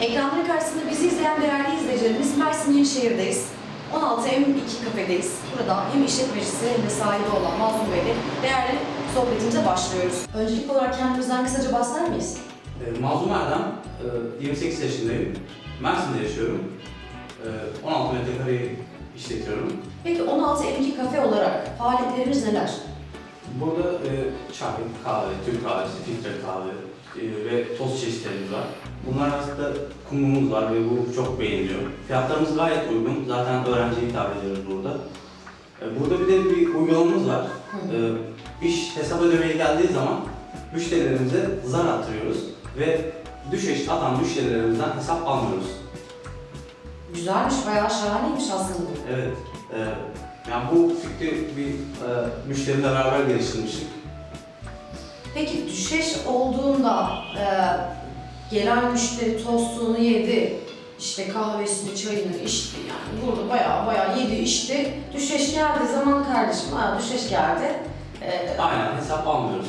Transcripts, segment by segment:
Ekranların karşısında bizi izleyen değerli izleyicilerimiz Mersin Yenişehir'deyiz. 16 M2 kafedeyiz. Burada hem işletmecisi hem de sahibi olan Mazlum Bey'le değerli sohbetimize başlıyoruz. Öncelik olarak kendimizden kısaca bahseder miyiz? E, Mazlum Erdem, e, 28 yaşındayım. Mersin'de yaşıyorum. E, 16 metrekareyi işletiyorum. Peki 16 M2 kafe olarak faaliyetlerimiz neler? Burada e, çay, kahve, Türk kahvesi, filtre kahve e, ve toz çeşitlerimiz var. Bunlar arasında kumumuz var ve bu çok beğeniliyor. Fiyatlarımız gayet uygun. Zaten öğrenciye hitap ediyoruz burada. E, burada bir de bir uygulamamız var. E, iş hesap ödemeye geldiği zaman müşterilerimize zar attırıyoruz ve düşeş atan müşterilerimizden hesap almıyoruz. Güzelmiş, bayağı şahaneymiş aslında. Evet. E, yani bu fikri bir e, müşteriyle beraber geliştirmiştik. Peki düşeş olduğunda e, gelen müşteri tostunu yedi, işte kahvesini, çayını içti yani burada bayağı bayağı yedi içti. Düşeş geldi zaman kardeşim, ha düşeş geldi. E, Aynen hesap almıyoruz.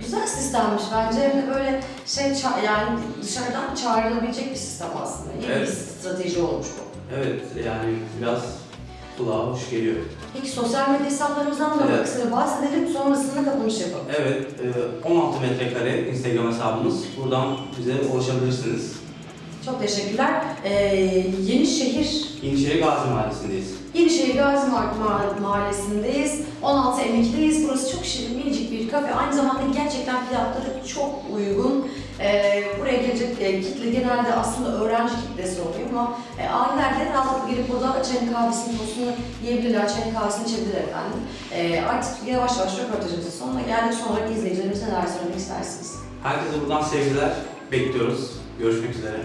güzel sistemmiş bence de böyle şey ça- yani dışarıdan çağrılabilecek bir sistem aslında. Yeni bir Evet. strateji olmuş bu. Evet yani biraz kulağa hoş geliyor. Peki sosyal medya hesaplarımızdan da Evet. kısaca bahsedelim sonrasında kapanış yapalım. Evet, e, 16 metrekare Instagram hesabımız. Buradan bize ulaşabilirsiniz. Çok teşekkürler. E, Yenişehir Yenişehir Gazi Mahallesi'ndeyiz. Yenişehir Gazi Mah- Mah- Mahallesindeyiz. 16 M2'deyiz. Burası çok şirin, minicik bir kafe. Aynı zamanda gerçekten fiyatları çok uygun. Gelecek e, kitle genelde aslında öğrenci kitlesi oluyor ama e, aileler de rahatlıkla gelip burada çayın kahvesini, tostunu yiyebilirler, çayın kahvesini içebilirler efendim. Ee, artık yavaş yavaş röportajımızın sonuna geldik. Son olarak izleyicilerimize neler söylemek istersiniz? Herkese buradan sevgiler bekliyoruz. Görüşmek üzere.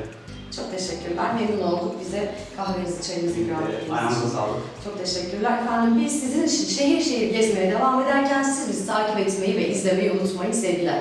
Çok teşekkürler. Memnun olduk. Bize kahvenizi, çayınızı ikram ettiğiniz için. Ayağınıza sağlık. Çok teşekkürler efendim. Biz sizin için şehir şehir gezmeye devam ederken siz bizi takip etmeyi ve izlemeyi unutmayın sevgiler.